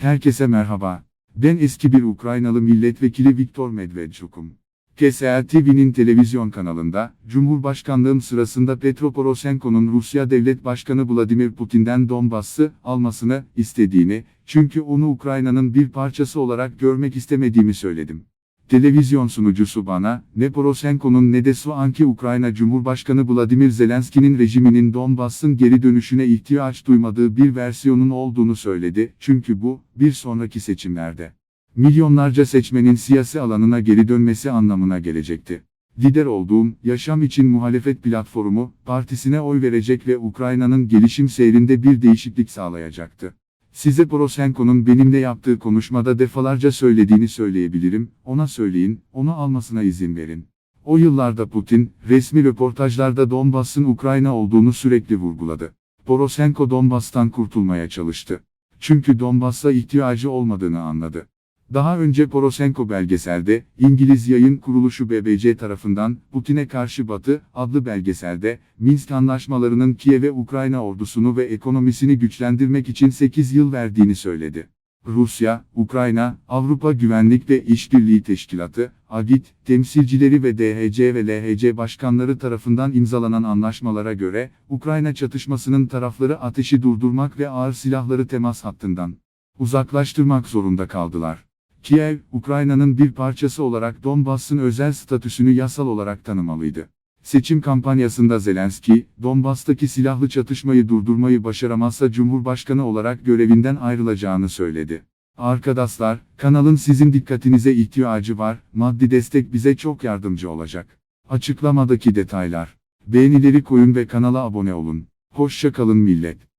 Herkese merhaba. Ben eski bir Ukraynalı milletvekili Viktor Medvedchuk'um. KSL TV'nin televizyon kanalında, Cumhurbaşkanlığım sırasında Petro Poroshenko'nun Rusya Devlet Başkanı Vladimir Putin'den Donbass'ı almasını istediğini, çünkü onu Ukrayna'nın bir parçası olarak görmek istemediğimi söyledim. Televizyon sunucusu bana, ne Poroshenko'nun ne de şu anki Ukrayna Cumhurbaşkanı Vladimir Zelenski'nin rejiminin Donbass'ın geri dönüşüne ihtiyaç duymadığı bir versiyonun olduğunu söyledi, çünkü bu, bir sonraki seçimlerde, milyonlarca seçmenin siyasi alanına geri dönmesi anlamına gelecekti. Lider olduğum, Yaşam için Muhalefet Platformu, partisine oy verecek ve Ukrayna'nın gelişim seyrinde bir değişiklik sağlayacaktı. Size Poroshenko'nun benimle yaptığı konuşmada defalarca söylediğini söyleyebilirim, ona söyleyin, onu almasına izin verin. O yıllarda Putin, resmi röportajlarda Donbass'ın Ukrayna olduğunu sürekli vurguladı. Poroshenko Donbass'tan kurtulmaya çalıştı. Çünkü Donbass'a ihtiyacı olmadığını anladı. Daha önce Poroshenko belgeselde, İngiliz yayın kuruluşu BBC tarafından, Putin'e karşı Batı, adlı belgeselde, Minsk anlaşmalarının Kiev'e Ukrayna ordusunu ve ekonomisini güçlendirmek için 8 yıl verdiğini söyledi. Rusya, Ukrayna, Avrupa Güvenlik ve İşbirliği Teşkilatı, AGİT, temsilcileri ve DHC ve LHC başkanları tarafından imzalanan anlaşmalara göre, Ukrayna çatışmasının tarafları ateşi durdurmak ve ağır silahları temas hattından uzaklaştırmak zorunda kaldılar. Kiev, Ukrayna'nın bir parçası olarak Donbass'ın özel statüsünü yasal olarak tanımalıydı. Seçim kampanyasında Zelenski, Donbass'taki silahlı çatışmayı durdurmayı başaramazsa Cumhurbaşkanı olarak görevinden ayrılacağını söyledi. Arkadaşlar, kanalın sizin dikkatinize ihtiyacı var, maddi destek bize çok yardımcı olacak. Açıklamadaki detaylar. Beğenileri koyun ve kanala abone olun. Hoşça kalın millet.